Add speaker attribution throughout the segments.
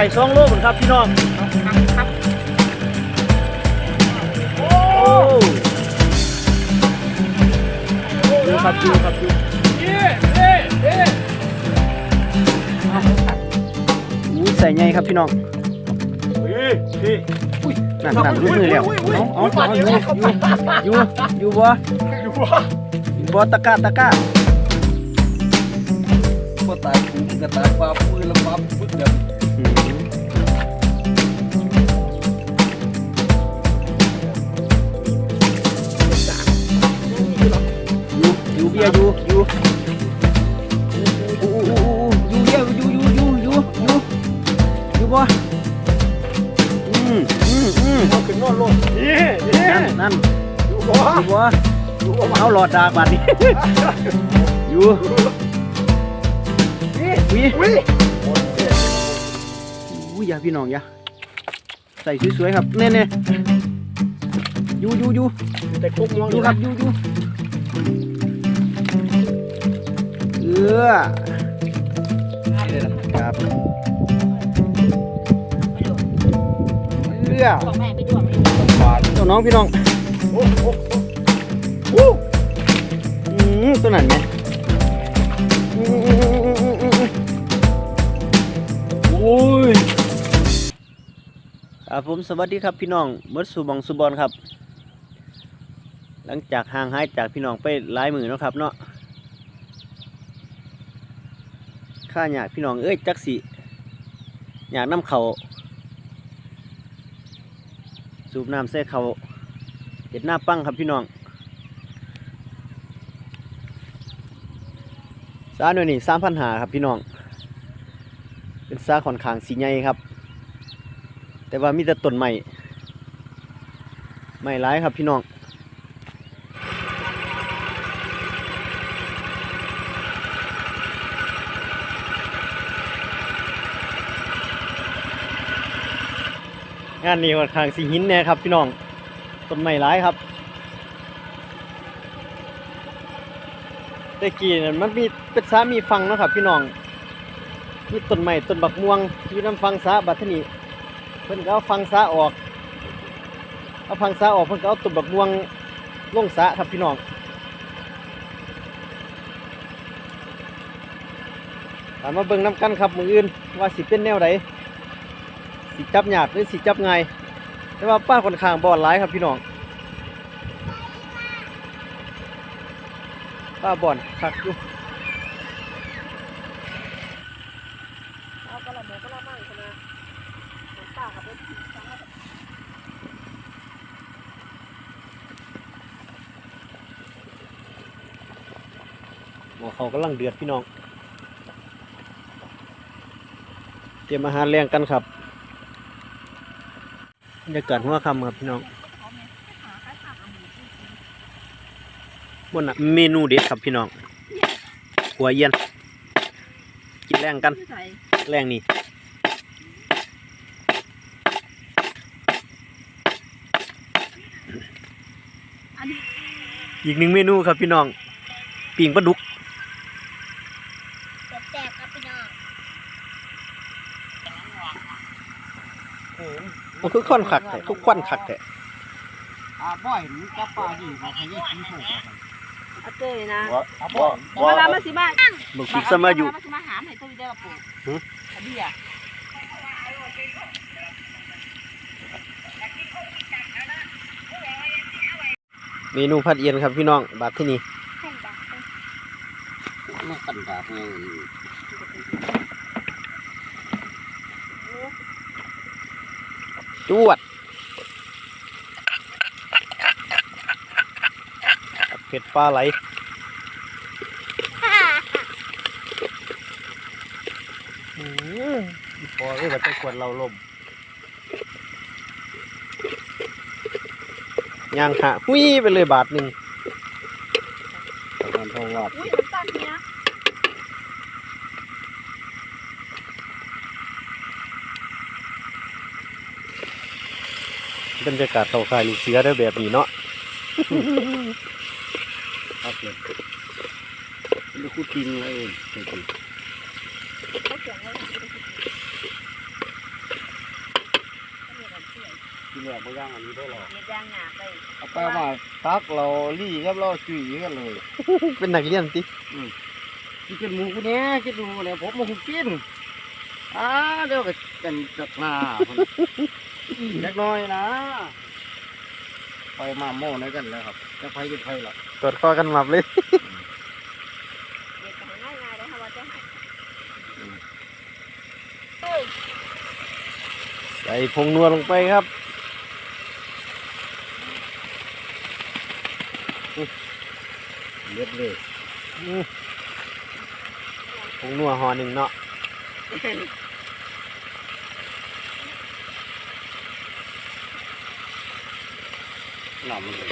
Speaker 1: ใส่ช่องโลกเหมือนครับพี่น้องดูครับดูครับดูอู้ใส่ไงครับพี่น้องนั่นนั่นรู้มือแล้วเอาเอาเอาอยู่อยู่อยู่อยู่บ่อยู่บ่ตะก้าตะก้า
Speaker 2: ก็ตายกูก็ตายปล
Speaker 1: อยู่อยู่เบียร์อยู่อยู่อู้อู้อู้อู้อยู่เบียร์อยู่อยู่อยู่อยู่อยู่อยู่บ่อืมอืมอืม
Speaker 2: เอาขึ้นนอนลงนี่นี่
Speaker 1: นั่นนั่น
Speaker 2: อยู่บ่
Speaker 1: อยู่บ่
Speaker 2: อยู่บ่
Speaker 1: เอาหลอดดากบัดนี้อยู่
Speaker 2: นี่
Speaker 1: วิ
Speaker 2: วิ
Speaker 1: อู้อย่าพี่น้องอย่าใส่สวยๆครับเน่ๆอยู่อยู่อยู่
Speaker 2: แต่คุกมอง
Speaker 1: อยู่ครับอยู่อยู่ ออครับเออ
Speaker 3: ของแม่ไปด่วนเลย
Speaker 2: ปลา
Speaker 1: เจ้าน้องพี่น้อง
Speaker 2: โอ้โหโอ้
Speaker 1: อืมตัวนั้นไหม
Speaker 2: โอ้ย
Speaker 1: ครับผมสวัสดีครับพี่น้องมื่อสุบองสุบอลครับ หลังจากห่างหายจากพี่น้องไปหลายหมือเนะครับเนาะข้าอยากพี่น้องเอ้ยจักสิอยากน้ำเขาสูบน้ำใส่เขาเห็ดหน้าปั้งครับพี่น้องซาหน่วยนี่สามพันหาครับพี่น้อง เป็นซาค่อนขางสีใหญ่ครับ แต่ว่ามีแต่ต้นใหม่ไม่ร้ายครับพี่น้องานนี้ค่อนข้างสีหินแน่ครับพี่น้องต้นไม้ร้ายครับต่กี้นั่นมันมีเป็นสามีฟังนะครับ พี่น้องมีต้นไม้ต้นบักม่วงอยู่น้ำฟังสาบัดทนี้เพิ่นก็เอาฟังสาออกเอาฟังสาออกเพิ่นก็เอาตุ่มบักม่วงลงสาครับพี่น้องตามมาเบิ่งน้ำกันครับมืออื่นว่าสิเป็นแนวใด สิจับหยากหรือสิจับไงแต่ว่าป้าค่อนข้างบอดหลายครับพี่น้องป้าบอนคักอยู่
Speaker 3: เอากระหมูกระมังใช่ไหมน้าขับรถขี่จังเลย
Speaker 1: หมอเขากำลังเดือดพี่น้อง เตรียมอาหารแรงกันครับ รรยากาศหัวค่ำครับพี่น้อง
Speaker 3: หาใครขับน
Speaker 1: น่ะเมนูเด็ดครับพี่น้องหัวเย็นกินแรงกัน แรง
Speaker 3: นี่
Speaker 1: อีกหนึ่งเมนูครับพี่น้องปิ่งปลาดุก
Speaker 3: แจกครับพี่น้อง
Speaker 1: มันคือควันขักแต่ทุกควันขักแต่
Speaker 2: อาบ่อยมันจับปลาดีมาให้กินถูก
Speaker 3: เอาเตยนะ
Speaker 2: อาบ่อย
Speaker 3: เวลามาสิมา
Speaker 1: บักพริกสมาอยู่
Speaker 3: มาสิมาหามให้ตัวเดียวกับปู่
Speaker 1: หึ
Speaker 3: อันนี้อะ
Speaker 1: เมนูผัดเอียนครับพี่น้องบาทที่นี่
Speaker 2: มากันดาบไง
Speaker 1: จวดเผ็ดปลาไหลอืมพอเอ้ยมันไปกวนเราลมย่างหะหุ้ยไปเลยบาทหนึ่ง
Speaker 2: มันทองวัด
Speaker 3: อุ้ยน้ำตาลเนี้ย
Speaker 1: บรรยากาศเขาคายลูกเสือได้อแบบนี้เนาะ
Speaker 2: ครับเลยกูติงเลยเด็ก
Speaker 3: เขาเขียนไว้ที่นี่เขาเรียกว่าเสีย
Speaker 2: ที่แรกบ่ย่างอันนี้ได้หรอก
Speaker 3: เรียกย่างหยาบไป
Speaker 2: เอาไปมาตักเราลี่กับเราจุยกันเลย
Speaker 1: เป็นนักเรียนติ
Speaker 2: กินเป็นหมูกูเนี้ยกินหมูเนี่ยผมมาคุกินอ่าเดี๋ยวก็กันจักหน้าพุ่น เล็กน้อยนะไปมาโม่ในกันแล้วครับจะไปเป็นไฟหรอก
Speaker 1: กดคอกันหมับเลย
Speaker 3: เรียกง่ายง่ายๆเลยค่ะว่าจะให้
Speaker 1: ใส่ผงนัวลงไปครับ
Speaker 2: เลือดเลย
Speaker 1: อืมผงนัวห่อหนึ่งเนาะ
Speaker 2: นำเลย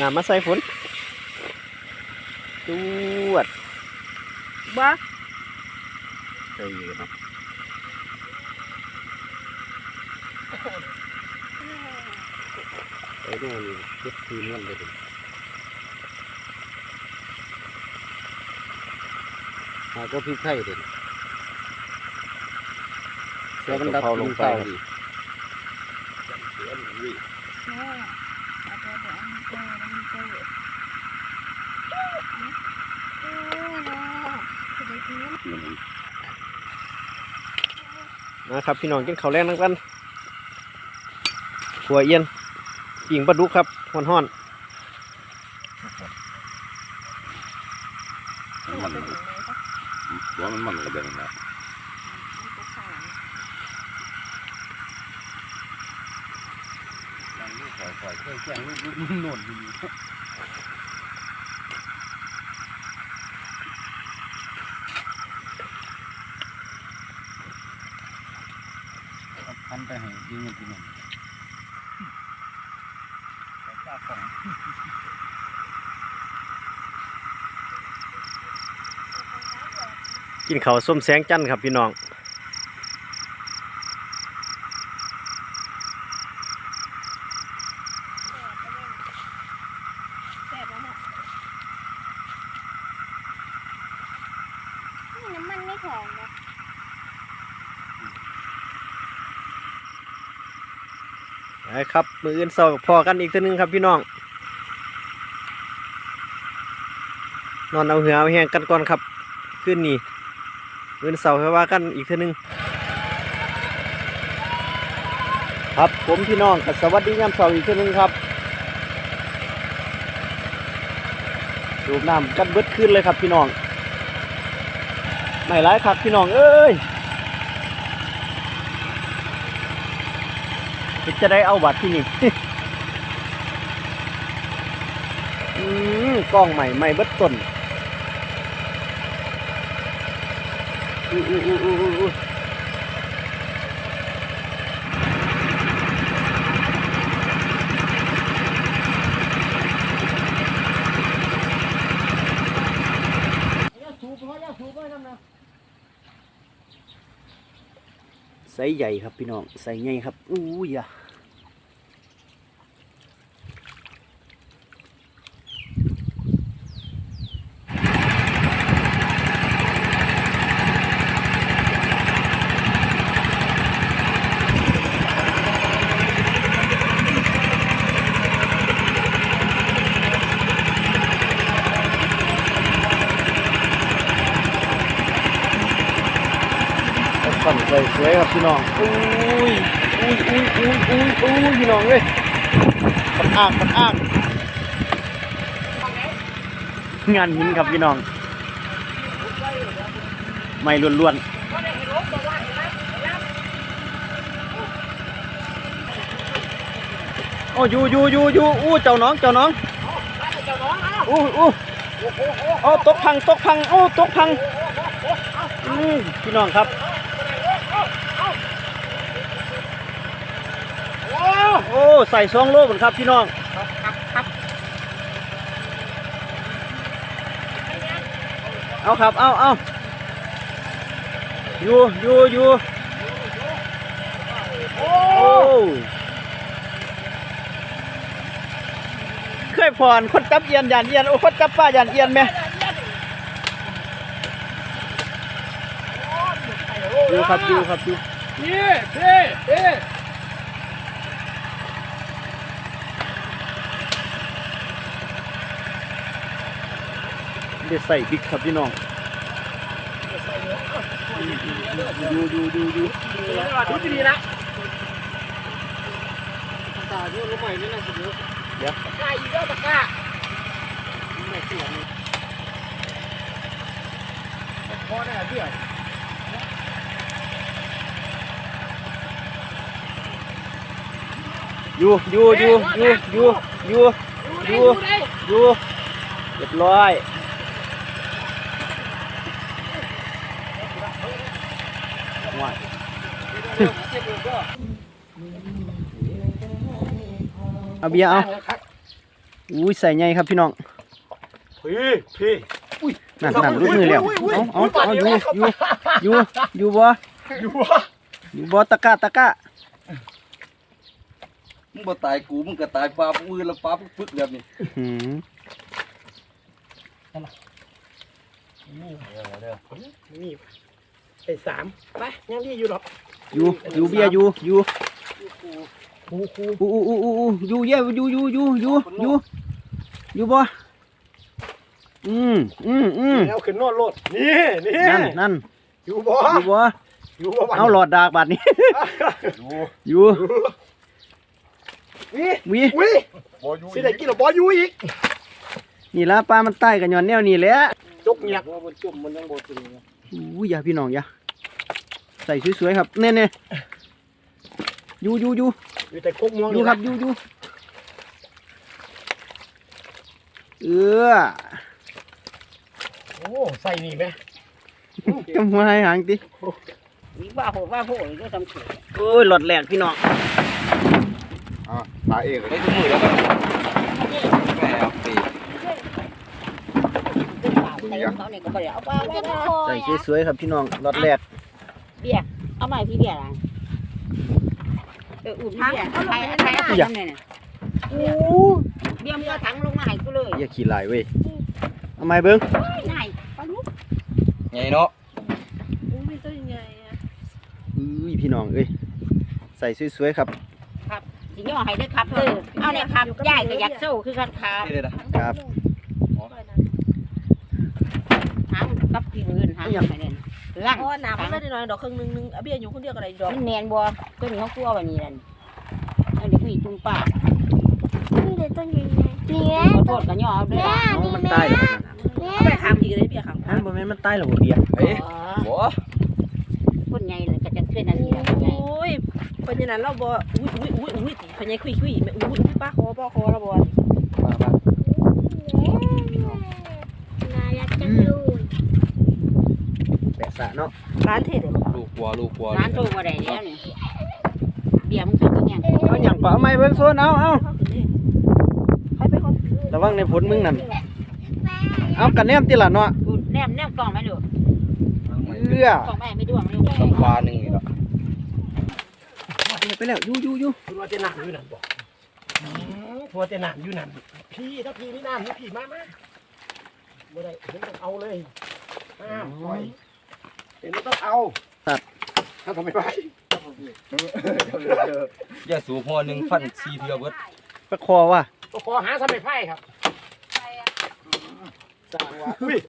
Speaker 1: น้ำมาใส่ฝนจวด
Speaker 3: บ้า
Speaker 2: ใจเย็นนะไอ้นู่นเก็บคืนเงินเลยดิหาก็พริกไทยเด่น
Speaker 1: ใส่กะเพราลงไปครับ
Speaker 2: ดิเสือหนุ่ ย
Speaker 3: โอ้เอาตัวเดี๋ยวมันเจอมันเจอโอ้เนาะจะได้กิน
Speaker 1: นะครับพี่น้องกินข้าวแรงนักกันขัวเอียนปิ่งปลาดุกครับห่อน
Speaker 2: ๆนหัวมันมันกระเด็นนะยัง ล่อยปล่อยแข่งลูกหนโน่นอยู่นี่เอาพันไปให้ยิงมันกินมันแต่จ้าของ
Speaker 1: กินเขาวส้มแสงจันทร์ครับพี่น้อง
Speaker 3: แซ่บแล้วเนาะนี่น้ำมันไม่แข็งนะ
Speaker 1: นะ ครับมืออื่นเศร้าพอกันอีกตัวหนึงครับพี่น้อง นอนเอาเหือเอาแห้งกันก่อนครับขึ้นนี่มืออื่นเศร้าค่อยว่ากันอีกตัวหนึง ครับผมพี่น้องก็สวัสดียามเสาอีกตัวหนึงครับดูน้ำกันเบิดขึ้นเลยครับพี่น้องไม่ร้ายครับพี่น้องเอ้ย เฮ็ด จะได้เอาบัตรที่นี่อืมกล้องใหม่ใหม่เบิดต้นอู้อู้อู้อู้อู้อู้
Speaker 2: สูบพอแล้วสูบไซ
Speaker 1: ใหญ่ครับพี่น้องไซส์ใหญ่ครับอู้ยอะสั่นใส่สวยครับพี่น้ อุ้ยอุ้ยอุ้ยอุ้ยอุ้ยอุ้ยพี่น้องเลยปัดอ่างปัดอ่างงานหินครับพี่น้อง ไม่ล้วนๆโอ้อยู่อยู่อยู่อยู่อู้เจ้าน้องเจ้าน้องอู้อู้โอ้ตกพังตกพังโอ้ตกพังอืมพี่น้องครับ อ้ใส่ช่องโลกเหมือนครับพี่น้องเอาครับ เอาเอาอยู่อยู่อยู่โอ้เคยผ่อนคนจับเอียนยันเอียนโอ้คนจับป้ายันเอียนไหมดูครับดูครับดู
Speaker 3: นี่พี่พี่
Speaker 1: เดี๋ยวใส่บิ๊กครับพี่น้องดูดูดูดู
Speaker 3: ดูดีนะ
Speaker 2: ตาอยู่รู้ใหม่นี่นะสิเดี๋ยว
Speaker 3: ไก่อีกแล้วตะกร้า
Speaker 2: พอแน่เบี้ย
Speaker 1: อยู่อยู่อยู่อยู่อยู่อยู่
Speaker 3: ดูได้
Speaker 1: อยู่เรียบร้อย เอาเบียร์เอาอุ้ยใส่ไงครับพี่น้อง
Speaker 2: พี่พี่
Speaker 1: นั่นนั่นรุดมือแล้วเอาเอาเอาอยู่อยู่อยู่อยู่บ่
Speaker 2: อยู่วะ
Speaker 1: อยู่บ่ตะกะตะกะ
Speaker 4: มึงบ่ตายกูมึงก็ตายปลาปืนแล้วปลาปึ๊กๆแบบนี้
Speaker 1: หืม
Speaker 3: นี่ไอ้สามไปยังดีอยู่หรอก
Speaker 1: อยู่อยู่เบียร์อยู่อยู่
Speaker 3: คูคู
Speaker 1: อู้อู้อู้อู้อยู่เย่อยู่อยู่อยู่อยู่อยู่อยู่บ่อืมอืมอืม
Speaker 3: เอาขึ้นโนดโลดนี่นี่
Speaker 1: นั่นนั่น
Speaker 3: อยู่บ่
Speaker 1: อยู่บ่
Speaker 3: อยู่บ่
Speaker 1: เอาหลอดดากบาดนี้อยู่
Speaker 3: นี่
Speaker 1: วิ
Speaker 3: อุ้ย
Speaker 2: บ่อยู่
Speaker 3: สิได้กินหรอบ่อยู่อีก
Speaker 1: นี่ละปลามันใต้กันย้อนแนวนี้แหละ
Speaker 3: จกเงียบ
Speaker 2: บ่จุ่มมันยังบ่ถึง
Speaker 1: อุ้ยอย่าพี่น้องอย่าใส่สวยๆครับเน่เน่อยู่อยู่อยู่
Speaker 3: อยู่แต่คกม่วง
Speaker 1: อยู่ครับอยู่อยู่เออ
Speaker 3: โอ้ใส่นี่ไหม
Speaker 1: จำหัวให้หางติ
Speaker 5: นี่ว่าโหว่าโหนี่ก็ทำเฉย
Speaker 1: โอ้ยหลอดแหลกพี่น้อง
Speaker 2: อ่าตาเอก
Speaker 4: ได้ทุกมือแล้วก็แม่เอาปี
Speaker 5: เป็นเปล่าใส่เขาเนี่ยก็ไม่ได้เอาไปเอาไปเอา
Speaker 1: ใส่สวยๆครับพี่น้องหลอดแหลก
Speaker 5: เบียร์เอามาพี่เบียร์อะไร เอออุ่นพี่เบียร์ใครใครเอาถังเนี่ยโอ้เบียร์มึงเอาถังลงมาให้กูเลย
Speaker 1: อย่าขี่ลายเว้ยเอาไม้เบิ้ง
Speaker 5: นายปลาลูก
Speaker 4: ไงเนาะ
Speaker 5: ไม่ตัวใหญ่
Speaker 1: อุ้ยพี่น้องเอ้ยใส่สวยๆครับ
Speaker 5: สิย่อให้ได้ครับเออเอาเนี่ยครับยายก็อยากสู้คือกันครับ
Speaker 4: นี่เลยนะครับ
Speaker 5: หางกับพี่อื่นหางไปเนี่ย ล่าง
Speaker 6: อ๋อน้ำมันได้น้อยดอกครึ่งหนึงนึงเอาเบี้ยอยู่คนเดียวก็ได้ดอก
Speaker 5: มันแมนบัวตัวนี้เขากลัวแบบนี้นั่นเอาเด็กมีจุงป้า
Speaker 7: นี่เลยต้นใหญ่ๆนี่
Speaker 5: ขอโทษก็ย่อเอาด้วย
Speaker 1: น้องมันตายแล้วครับ
Speaker 6: เอาไปขามอีกเลยเบี้ยขาม
Speaker 1: นั่นบ่แม่นมันตายแล้วบ่เบียร์
Speaker 4: เอ้ยบ่
Speaker 5: คนใหญ่เลยก็จะขึ้นอันนี้แหละคนใหญ่
Speaker 6: โอ้ยเพราะฉะนั้นเราบ่อุ้ยอุ้ยอุ้ยอุ้ยพญายคุยคุยแม่อุ้ยอุ้ยป้าคอป้าคอเราบ่
Speaker 4: มามา
Speaker 7: น่ารักจังเลย
Speaker 1: แปะ สะเนาะ
Speaker 6: ร้านเทศเลย
Speaker 4: ลูกวัวลูกวัว
Speaker 5: ร้านโตมาได้แล้วเนี่ยเบียร์มึงชอบกินยัง
Speaker 1: เอาหยังปะเอาไม้เบิ้งโซนเอาเอา
Speaker 6: ใครไปคน
Speaker 1: ระวังในผลมึงนั่นเอากันแนมติล่ะเนาะ
Speaker 5: กูแนมแนมกล่องไหมดู
Speaker 1: เอื้อก
Speaker 5: ล่องแม่ไม่ด้วงเลย
Speaker 4: ตำปลาหนึ่งนี่ละ
Speaker 1: ไปแล้วอยู่อยู่อยู่
Speaker 3: คุณว่าจะหนามอยู่นั่นบ่ทัวจะหนามอยู่นั่นพี่ถ้าพี่นี่น้ำนี่พี่มามาบ่ได้ผมต้องเอาเลยอ้าวปล่อย เดี๋ยวนี้ต้องเอาถ้าทำไม่ไหว
Speaker 4: อย่าสูบพอหนึ่งฟันซีเทือเบิด
Speaker 1: ประคอว่ะ
Speaker 3: ก็ขอหาทำไม่ไพ่ครับ
Speaker 6: ใครอะ
Speaker 3: จ้างว่าอุ้ย